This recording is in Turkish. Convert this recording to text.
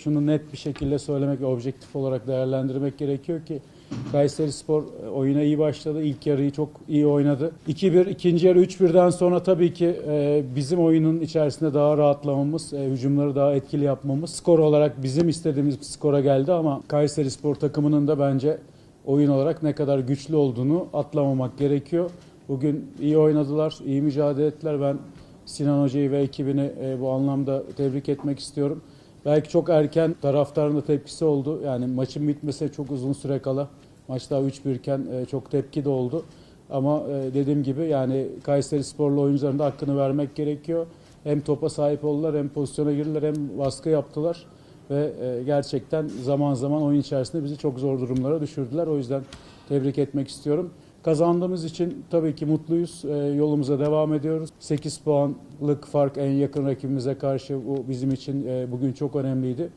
şunu net bir şekilde söylemek objektif olarak değerlendirmek gerekiyor ki Kayseri Spor e, oyuna iyi başladı. İlk yarıyı çok iyi oynadı. 2-1, ikinci yarı 3-1'den sonra tabii ki e, bizim oyunun içerisinde daha rahatlamamız, e, hücumları daha etkili yapmamız skor olarak bizim istediğimiz bir skora geldi ama Kayseri Spor takımının da bence oyun olarak ne kadar güçlü olduğunu atlamamak gerekiyor. Bugün iyi oynadılar, iyi mücadele ettiler. Ben Sinan Hoca'yı ve ekibini bu anlamda tebrik etmek istiyorum. Belki çok erken taraftarın da tepkisi oldu. Yani maçın bitmesine çok uzun süre kala. Maç daha 3-1 iken e, çok tepki de oldu. Ama e, dediğim gibi yani Kayseri Sporlu oyuncuların da hakkını vermek gerekiyor. Hem topa sahip oldular hem pozisyona girdiler hem baskı yaptılar. Ve e, gerçekten zaman zaman oyun içerisinde bizi çok zor durumlara düşürdüler. O yüzden tebrik etmek istiyorum. Kazandığımız için tabii ki mutluyuz. E, yolumuza devam ediyoruz. 8 puanlık fark en yakın rakibimize karşı bu bizim için e, bugün çok önemliydi.